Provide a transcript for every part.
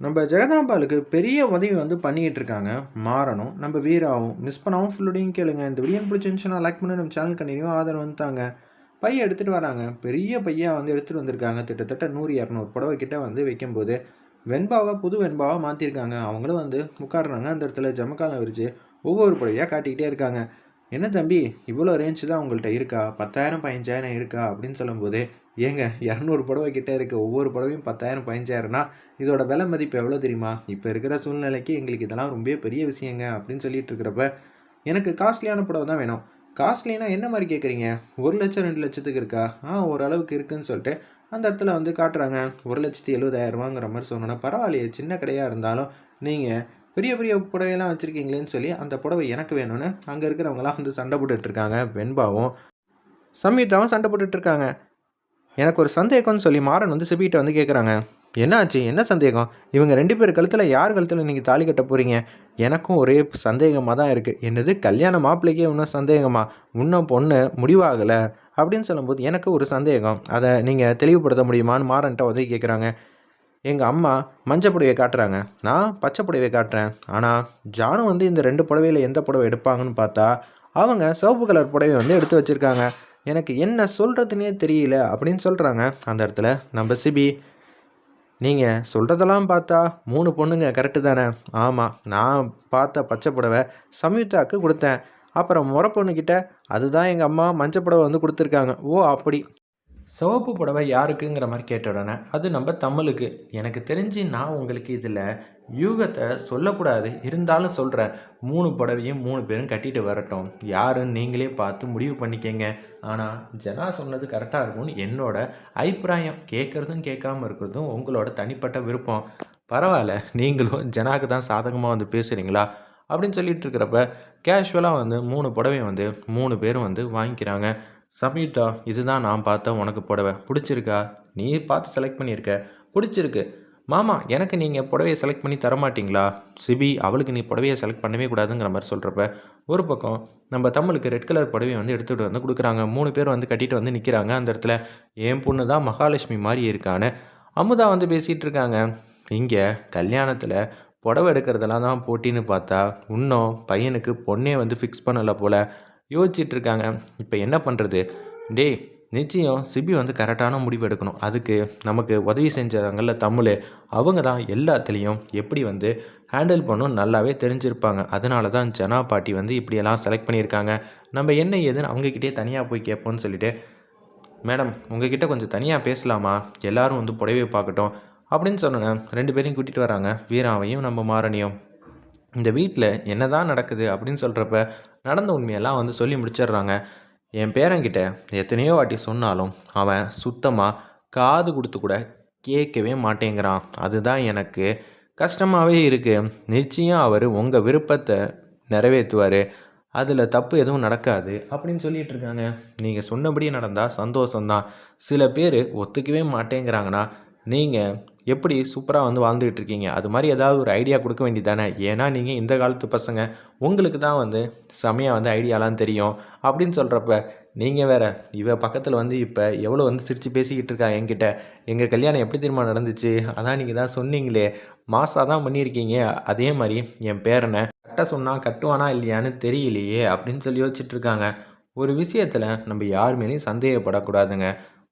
நம்ம ஜெகதாம்பாளுக்கு பெரிய உதவி வந்து பண்ணிக்கிட்டு இருக்காங்க மாறணும். நம்ம வீராவும் மிஸ் பண்ணாமல் ஃபுல்லோடையும் கேளுங்க. இந்த வீடியோ பிடிச்சிருந்துச்சுன்னா லைக் பண்ணி நம்ம சேனல் கண்டினியூ ஆதரவு வந்துட்டாங்க. பையன் எடுத்துகிட்டு வராங்க. பெரிய பையன் வந்து எடுத்துகிட்டு வந்திருக்காங்க. கிட்டத்தட்ட நூறு இரநூறு புடவை கிட்ட வந்து வைக்கும்போது வெண்பாவை புது வெண்பாவை மாற்றிருக்காங்க அவங்களும் வந்து உட்காடுறாங்க அந்த இடத்துல ஜமக்காலம் விரிச்சு ஒவ்வொரு புடவையாக காட்டிக்கிட்டே இருக்காங்க. என்ன தம்பி இவ்வளோ ரேஞ்சு தான் உங்கள்கிட்ட இருக்கா? பத்தாயிரம் பதினஞ்சாயிரம் இருக்கா? அப்படின்னு சொல்லும்போது ஏங்க இரநூறு புடவை கிட்டே இருக்குது ஒவ்வொரு புடவையும் பத்தாயிரம் பதினஞ்சாயிரம்னா இதோட விலை மதிப்பு எவ்வளோ தெரியுமா? இப்போ இருக்கிற சூழ்நிலைக்கு எங்களுக்கு இதெல்லாம் ரொம்ப பெரிய விஷயங்க அப்படின்னு சொல்லிட்டு இருக்கிறப்ப எனக்கு காஸ்ட்லியான புடவை தான் வேணும். காஸ்ட்லினா என்ன மாதிரி கேட்குறீங்க? ஒரு லட்சம் ரெண்டு லட்சத்துக்கு இருக்கா? ஆ ஓரளவுக்கு இருக்குன்னு சொல்லிட்டு அந்த இடத்துல வந்து காட்டுறாங்க. ஒரு லட்சத்தி எழுபதாயிரரூவாங்கிற மாதிரி சொன்னோன்னா பரவாயில்லையே சின்ன கடையாக இருந்தாலும் நீங்கள் பெரிய பெரிய புடவையெல்லாம் வச்சுருக்கீங்களேன்னு சொல்லி அந்த புடவை எனக்கு வேணும்னு அங்கே இருக்கிறவங்களாம் வந்து சண்டை போட்டுட்ருக்காங்க வெண்பாவும் சம்யுக்தாவும் சண்டை போட்டுட்ருக்காங்க எனக்கு ஒரு சந்தேகம்னு சொல்லி மாறன் வந்து சிபிகிட்ட வந்து கேட்குறாங்க என்னாச்சு? என்ன சந்தேகம்? இவங்க ரெண்டு பேர் கழுத்தில் யார் கழுத்தில் நீங்கள் தாலி கட்ட போகிறீங்க எனக்கும் ஒரே சந்தேகமாக தான் இருக்குது என்னது கல்யாண மாப்பிள்ளைக்கே இன்னும் சந்தேகமா? இன்னும் பொண்ணு முடிவாகலை? அப்படின்னு சொல்லும்போது எனக்கு ஒரு சந்தேகம். அதை நீங்கள் தெளிவுபடுத்த முடியுமான்னு மாறன்ட்ட உதவி கேட்குறாங்க எங்கள் அம்மா மஞ்சள் புடவையை காட்டுறாங்க. நான் பச்சை புடவையை காட்டுறேன். ஆனால் ஜானு வந்து இந்த ரெண்டு புடவையில் எந்த புடவை எடுப்பாங்கன்னு பார்த்தா அவங்க சிவப்பு கலர் புடவை வந்து எடுத்து வச்சுருக்காங்க. எனக்கு என்ன சொல்கிறதுனே தெரியல அப்படின்னு சொல்கிறாங்க அந்த இடத்துல நம்ம சிபி நீங்கள் சொல்கிறதெல்லாம் பார்த்தா மூணு பொண்ணுங்க கரெக்டு தானே? ஆமாம் நான் பார்த்த பச்சை புடவை சம்யுக்தாவுக்கு கொடுத்தேன். அப்புறம் முறை பொண்ணுக்கிட்ட அதுதான் எங்கள் அம்மா மஞ்சள் புடவை வந்து கொடுத்துருக்காங்க. ஓ அப்படி. சிவப்பு புடவை யாருக்குங்கிற மாதிரி கேட்ட உடனே அது நம்ம தமிழுக்கு. எனக்கு தெரிஞ்சு நான் உங்களுக்கு இதில் யூகத்தை சொல்லக்கூடாது. இருந்தாலும் சொல்கிறேன் மூணு புடவையும் மூணு பேரும் கட்டிட்டு வரட்டும். யாருன்னு நீங்களே பார்த்து முடிவு பண்ணிக்கங்க. ஆனால் ஜனா சொன்னது கரெக்டாக இருக்கும்னு என்னோட அபிப்பிராயம். கேட்குறதும் கேட்காம இருக்கிறதும் உங்களோட தனிப்பட்ட விருப்பம். பரவாயில்ல. நீங்களும் ஜனாக்கு தான் சாதகமாக வந்து பேசுகிறீங்களா அப்படின்னு சொல்லிட்டு இருக்கிறப்ப கேஷுவலாக வந்து மூணு புடவையும் வந்து மூணு பேரும் வந்து வாங்கிக்கிறாங்க. சமீதா இதுதான் நான் பார்த்த உனக்கு புடவை. பிடிச்சிருக்கா? நீ பார்த்து செலக்ட் பண்ணியிருக்க. பிடிச்சிருக்கு. மாமா எனக்கு நீங்கள் புடவையை செலக்ட் பண்ணி தர மாட்டிங்களா சிபி அவளுக்கு நீ புடவையை செலக்ட் பண்ணவே கூடாதுங்கிற மாதிரி சொல்கிறப்ப ஒரு பக்கம் நம்ம தமிழுக்கு ரெட் கலர் புடவையை வந்து எடுத்துகிட்டு வந்து கொடுக்குறாங்க. மூணு பேர் வந்து கட்டிட்டு வந்து நிற்கிறாங்க அந்த இடத்துல என் பொண்ணு தான் மகாலட்சுமி மாதிரி இருக்கான்னு அமுதா வந்து பேசிகிட்டு இருக்காங்க. இங்கே கல்யாணத்தில் புடவை எடுக்கிறதெல்லாம் தான் போட்டின்னு பார்த்தா இன்னும் பையனுக்கு பொண்ணே வந்து ஃபிக்ஸ் பண்ணலை போல். யோசிச்சிட்ருக்காங்க. இப்போ என்ன பண்ணுறது டேய் நிச்சயம் சிபி வந்து கரெக்டான முடிவு எடுக்கணும். அதுக்கு நமக்கு உதவி செஞ்சவங்கள தமிழ் அவங்க தான் எல்லாத்துலேயும் எப்படி வந்து ஹேண்டில் பண்ணணும் நல்லாவே தெரிஞ்சிருப்பாங்க. அதனால தான் ஜனா பாட்டி வந்து இப்படியெல்லாம் செலக்ட் பண்ணியிருக்காங்க. நம்ம என்ன ஏதுன்னு அவங்கக்கிட்டே தனியாக போய் கேட்போம்னு சொல்லிட்டு மேடம் உங்ககிட்ட கொஞ்சம் தனியாக பேசலாமா? எல்லோரும் வந்து புடவையை பார்க்கட்டும். அப்படின்னு சொன்னாங்க ரெண்டு பேரையும் கூட்டிகிட்டு வராங்க. வீராவையும் நம்ம மாரணியும் இந்த வீட்டில் என்ன தான் நடக்குது? அப்படின்னு சொல்கிறப்ப நடந்த உண்மையெல்லாம் வந்து சொல்லி முடிச்சிடுறாங்க. என் பேரங்கிட்ட எத்தனையோ வாட்டி சொன்னாலும் அவன் சுத்தமாக காது கொடுத்து கூட கேட்கவே மாட்டேங்கிறான். அதுதான் எனக்கு கஷ்டமாகவே இருக்குது நிச்சயம் அவர் உங்கள் விருப்பத்தை நிறைவேற்றுவார். அதில் தப்பு எதுவும் நடக்காது அப்படின்னு சொல்லிகிட்ருக்காங்க நீங்கள் சொன்னபடி நடந்தால் சந்தோஷம்தான். சில பேர் ஒத்துக்கவே மாட்டேங்கிறாங்கன்னா நீங்கள் எப்படி சூப்பராக வந்து வாழ்ந்துகிட்டு இருக்கீங்க? அது மாதிரி ஏதாவது ஒரு ஐடியா கொடுக்க வேண்டியதானே ஏன்னா நீங்கள் இந்த காலத்து பசங்க உங்களுக்கு தான் வந்து செமையாக வந்து ஐடியாலாம் தெரியும். அப்படின்னு சொல்கிறப்ப நீங்கள் வேறு இவ பக்கத்தில் வந்து இப்போ எவ்வளோ வந்து சிரித்து பேசிக்கிட்டு இருக்கா என்கிட்ட? எங்கள் கல்யாணம் எப்படி தெரியுமா நடந்துச்சு? அதான் நீங்கள் தான் சொன்னீங்களே. மாசாக தான் பண்ணியிருக்கீங்க. அதே மாதிரி என் பேரனை கட்ட சொன்னால் கட்டுவானா இல்லையான்னு தெரியலையே அப்படின்னு சொல்லி யோசிச்சுட்ருக்காங்க ஒரு விஷயத்தில் நம்ம யார் மேலேயும் சந்தேகப்படக்கூடாதுங்க.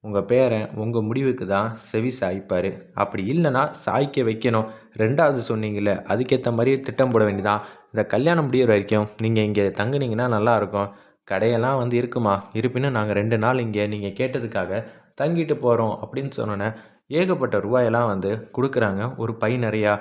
உங்கள் பேரன் உங்கள் முடிவுக்கு தான் செவி சாய்ப்பார். அப்படி இல்லைன்னா சாய்க்க வைக்கணும். ரெண்டாவது சொன்னீங்கல்ல அதுக்கேற்ற மாதிரி திட்டம் போட வேண்டியதான் இந்த கல்யாணம் முடிகிற வரைக்கும் நீங்கள் இங்கே தங்குனீங்கன்னா நல்லாயிருக்கும் கடையெல்லாம் வந்து இருக்குமா? இருப்பினும் நாங்கள் ரெண்டு நாள் இங்கே நீங்கள் கேட்டதுக்காக தங்கிட்டு போகிறோம் அப்படின்னு சொன்னோன்னே ஏகப்பட்ட ரூபாயெல்லாம் வந்து கொடுக்குறாங்க ஒரு பை நிறையா.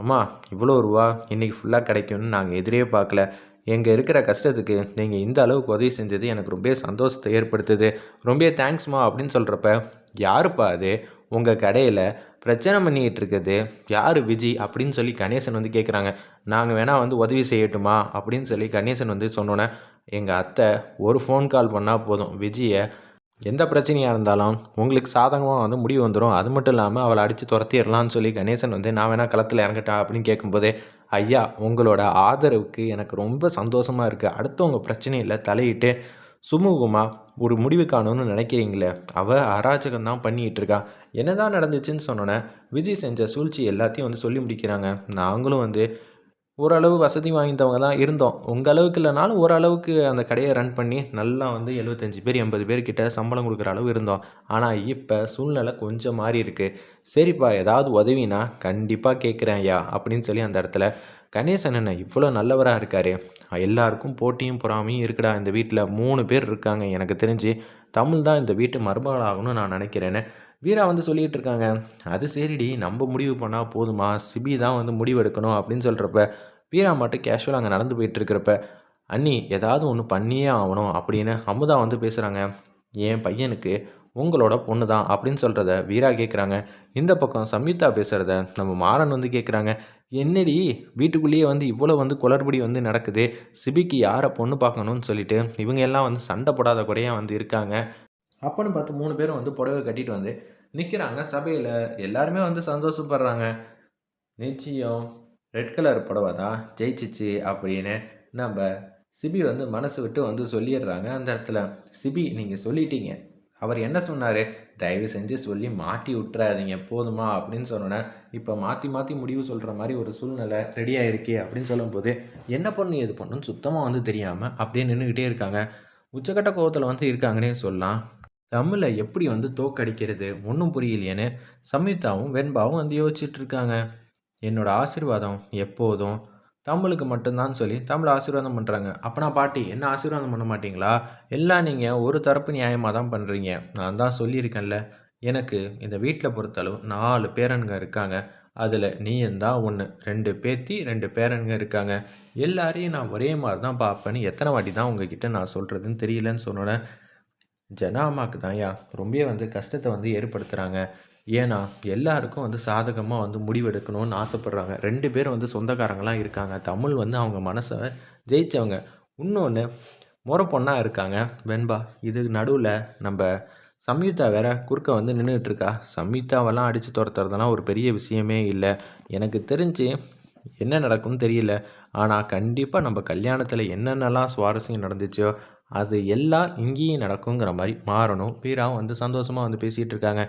அம்மா இவ்வளோ ரூபா இன்றைக்கி ஃபுல்லாக கிடைக்கும்னு நாங்கள் எதிரே பார்க்கல. எங்கள் இருக்கிற கஷ்டத்துக்கு நீங்கள் இந்த அளவுக்கு உதவி செஞ்சது எனக்கு ரொம்ப சந்தோஷத்தை ஏற்படுத்துது. ரொம்ப தேங்க்ஸ்மா அப்படின்னு சொல்கிறப்ப யாருப்பா அது? உங்கள் கடையில் பிரச்சனை பண்ணிக்கிட்டு இருக்குது. யார் விஜி? அப்படின்னு சொல்லி கணேசன் வந்து கேட்குறாங்க நாங்கள் வேணால் வந்து உதவி செய்யட்டுமா? அப்படின்னு சொல்லி கணேசன் வந்து சொன்னோன்னே எங்கள் அத்தை ஒரு ஃபோன் கால் பண்ணால் போதும். விஜயை எந்த பிரச்சனையாக இருந்தாலும் உங்களுக்கு சாதகமாக வந்து முடிவு வந்துடும் அது மட்டும் இல்லாமல் அவளை அடித்து துரத்திடலான்னு சொல்லி கணேசன் வந்து நான் வேணால் களத்தில் இறங்கட்டா? அப்படின்னு கேட்கும்போது ஐயா உங்களோட ஆதரவுக்கு எனக்கு ரொம்ப சந்தோஷமாக இருக்குது அடுத்தவங்க பிரச்சனையில் தலையிட்டு சுமூகமாக ஒரு முடிவு காணும்னு நினைக்கிறீங்களே? அவள் அராஜகம் தான் பண்ணிகிட்டு இருக்கா. என்ன தான் நடந்துச்சுன்னு சொன்னோன்னே விஜய் செஞ்ச சூழ்ச்சி எல்லாத்தையும் வந்து சொல்லி முடிக்கிறாங்க. நாங்களும் வந்து ஓரளவு வசதி வாய்ந்தவங்க தான் இருந்தோம். உங்கள் அளவுக்கு இல்லைனாலும் ஓரளவுக்கு அந்த கடையை ரன் பண்ணி நல்லா வந்து எழுபத்தஞ்சி பேர் எண்பது பேர்கிட்ட சம்பளம் கொடுக்குற அளவு இருந்தோம். ஆனால் இப்போ சூழ்நிலை கொஞ்சம் மாறி இருக்குது சரிப்பா ஏதாவது உதவினா கண்டிப்பாக கேட்குறேன் ஐயா அப்படின்னு சொல்லி அந்த இடத்துல கணேசன் என்ன இவ்வளோ நல்லவராக இருக்கார். எல்லாருக்கும் போட்டியும் பொறாமையும் இருக்குடா இந்த வீட்டில் மூணு பேர் இருக்காங்க எனக்கு தெரிஞ்சு. தமிழ் தான் இந்த வீட்டு மருமகளாகணும்னு நான் நினைக்கிறேன்னு வீரா வந்து சொல்லிகிட்டு இருக்காங்க. அது சரிடி நம்ம முடிவு பண்ணால் போதுமா? சிபி தான் வந்து முடிவெடுக்கணும் அப்படின்னு சொல்கிறப்ப வீரா மட்டும் கேஷுவலாக அங்கே நடந்து போயிட்டுருக்கிறப்ப அண்ணி ஏதாவது ஒன்று பண்ணியே ஆகணும் அப்படின்னு அமுதா வந்து பேசுகிறாங்க என் பையனுக்கு உங்களோட பொண்ணு தான் அப்படின்னு சொல்கிறத வீரா கேட்குறாங்க இந்த பக்கம் சம்யுக்தா பேசுகிறத நம்ம மாறன் வந்து கேட்குறாங்க என்னடி வீட்டுக்குள்ளேயே வந்து இவ்வளோ வந்து குளறுபடி வந்து நடக்குது. சிபிக்கு யாரை பொண்ணு பார்க்கணும்னு சொல்லிட்டு இவங்க எல்லாம் வந்து சண்டை போடாத குறையாக வந்து இருக்காங்க. அப்போன்னு பார்த்து மூணு பேரும் வந்து புடவை கட்டிட்டு வந்து நிற்கிறாங்க சபையில். எல்லாருமே வந்து சந்தோஷப்படுறாங்க. நிச்சயம். ரெட் கலர் புடவை தான் ஜெயிச்சிச்சு அப்படின்னு நம்ம சிபி வந்து மனசு விட்டு வந்து சொல்லிடுறாங்க அந்த இடத்துல. சிபி நீங்கள் சொல்லிட்டீங்க. அவர் என்ன சொன்னார்? தயவு செஞ்சு சொல்லி மாட்டி விட்டுறாதீங்க போதுமா அப்படின்னு சொன்னோன்னே இப்போ மாற்றி மாற்றி முடிவு சொல்கிற மாதிரி ஒரு சூழ்நிலை ரெடியாக இருக்கே அப்படின்னு சொல்லும்போது என்ன பண்ணு எது பண்ணுன்னு சுத்தமாக வந்து தெரியாமல் அப்படியே நின்றுக்கிட்டே இருக்காங்க. உச்சக்கட்ட கோவத்தில் வந்து இருக்காங்கன்னே சொல்லலாம். தமிழை எப்படி வந்து தோக்கடிக்கிறது? ஒன்றும் புரியலையேன்னு சம்யுக்தாவும் வெண்பாவும் வந்து யோசிச்சுட்ருக்காங்க என்னோடய ஆசீர்வாதம் எப்போதும் தமிழுக்கு மட்டும்தான் சொல்லி தமிழ் ஆசீர்வாதம் பண்ணுறாங்க அப்போனா பாட்டி என்ன ஆசீர்வாதம் பண்ண மாட்டிங்களா? எல்லாம் நீங்கள் ஒரு தரப்பு நியாயமாக தான் பண்ணுறீங்க நான் தான் சொல்லியிருக்கேன்ல. எனக்கு இந்த வீட்டில் பொறுத்தளவு நாலு பேரனுங்க இருக்காங்க. அதில் நீயும் தான் ஒன்று ரெண்டு பேத்தி ரெண்டு பேரனுங்க இருக்காங்க. எல்லாரையும் நான் ஒரே மாதிரி தான் பார்ப்பேன்னு எத்தனை வாட்டி தான் உங்ககிட்ட நான் சொல்கிறதுன்னு தெரியலன்னு சொன்னோன்னே ஜனாமாக்கு தான் யா ரொம்ப வந்து கஷ்டத்தை வந்து ஏற்படுத்துகிறாங்க ஏன்னா எல்லாருக்கும் வந்து சாதகமாக வந்து முடிவெடுக்கணும்னு ஆசைப்பட்றாங்க. ரெண்டு பேரும் வந்து சொந்தக்காரங்களாம் இருக்காங்க. தமிழ் வந்து அவங்க மனசை ஜெயித்தவங்க இன்னொன்று முறை பொண்ணாக இருக்காங்க. வெண்பா இது நடுவில் நம்ம சம்யுக்தா வேற குறுக்க வந்து நின்றுட்டுருக்கா சம்யுக்தாவெல்லாம் அடித்து துரத்துறதெல்லாம் ஒரு பெரிய விஷயமே இல்லை. எனக்கு தெரிஞ்சு என்ன நடக்கும்னு தெரியல. ஆனால் கண்டிப்பாக நம்ம கல்யாணத்தில் என்னென்னலாம் சுவாரஸ்யம் நடந்துச்சோ அது எல்லாம் இங்கேயும் நடக்குங்கிற மாதிரி மாறணும். வீராவும் வந்து சந்தோஷமாக வந்து பேசிகிட்டு இருக்காங்க.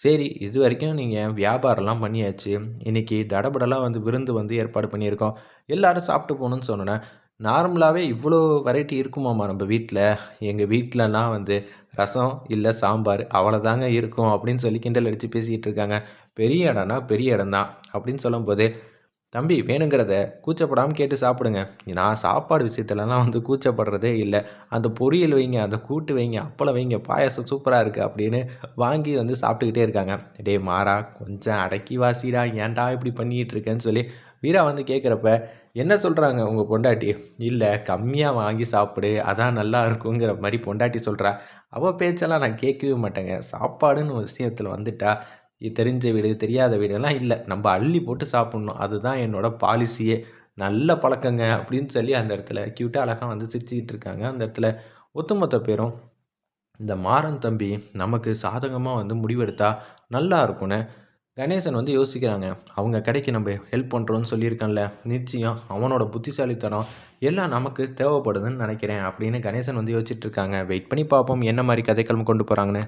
சரி இது வரைக்கும் நீங்கள் வியாபாரம்லாம் பண்ணியாச்சு. இன்றைக்கி தடபடலாக வந்து விருந்து வந்து ஏற்பாடு பண்ணியிருக்கோம். எல்லோரும் சாப்பிட்டு போகணுன்னு சொன்னேன் நார்மலாகவே இவ்வளோ வெரைட்டி இருக்குமாம்மா நம்ம வீட்டில் எங்கள் வீட்டிலலாம் வந்து ரசம் இல்லை சாம்பார் அவ்வளோதாங்க இருக்கும் அப்படின்னு சொல்லி கிண்டல் அடித்து பேசிக்கிட்டு இருக்காங்க. பெரிய இடம்னா பெரிய இடம் தான் அப்படின்னு சொல்லும்போது தம்பி வேணுங்கிறத கூச்சப்படாமல் கேட்டு சாப்பிடுங்க. நான் சாப்பாடு விஷயத்துலலாம் வந்து கூச்சப்படுறதே இல்லை. அந்த பொரியல் வைங்க அந்த கூட்டு வைங்க அப்பளம் வைங்க பாயசம் சூப்பராக இருக்குது அப்படின்னு வாங்கி வந்து சாப்பிட்டுக்கிட்டே இருக்காங்க. டே மாறா கொஞ்சம் அடக்கி வாசிடா. ஏன்டா இப்படி பண்ணிகிட்டு இருக்கேன்னு சொல்லி வீரா வந்து கேட்குறப்ப என்ன சொல்கிறாங்க உங்கள் பொண்டாட்டி? இல்லை கம்மியாக வாங்கி சாப்பிடு. அதான் நல்லா இருக்குங்கிற மாதிரி பொண்டாட்டி சொல்கிறா அவள் பேச்செல்லாம் நான் கேட்கவே மாட்டேங்க. சாப்பாடுன்னு ஒரு விஷயத்தில் வந்துட்டா தெரிஞ்ச வீடு தெரியாத வீடெல்லாம் இல்லை. நம்ம அள்ளி போட்டு சாப்பிட்ணும். அதுதான் என்னோடய பாலிசியே. நல்ல பழக்கங்க அப்படின்னு சொல்லி அந்த இடத்துல க்யூட்டாக அழகாக வந்து சிரிச்சுக்கிட்டு இருக்காங்க. அந்த இடத்துல ஒத்துமொத்த பேரும் இந்த மாறன் தம்பி நமக்கு சாதகமாக வந்து முடிவெடுத்தா நல்லா இருக்கும்னு கணேசன் வந்து யோசிக்கிறாங்க. அவங்க கடைக்கு நம்ம ஹெல்ப் பண்ணுறோன்னு சொல்லியிருக்கேன்ல. நிச்சயம் அவனோட புத்திசாலித்தனம் எல்லாம் நமக்கு தேவைப்படுதுன்னு நினைக்கிறேன் அப்படின்னு கணேசன் வந்து யோசிச்சுட்டு இருக்காங்க. வெயிட் பண்ணி பார்ப்போம். என்ன மாதிரி கதைக்களம் கொண்டு போகிறாங்கன்னு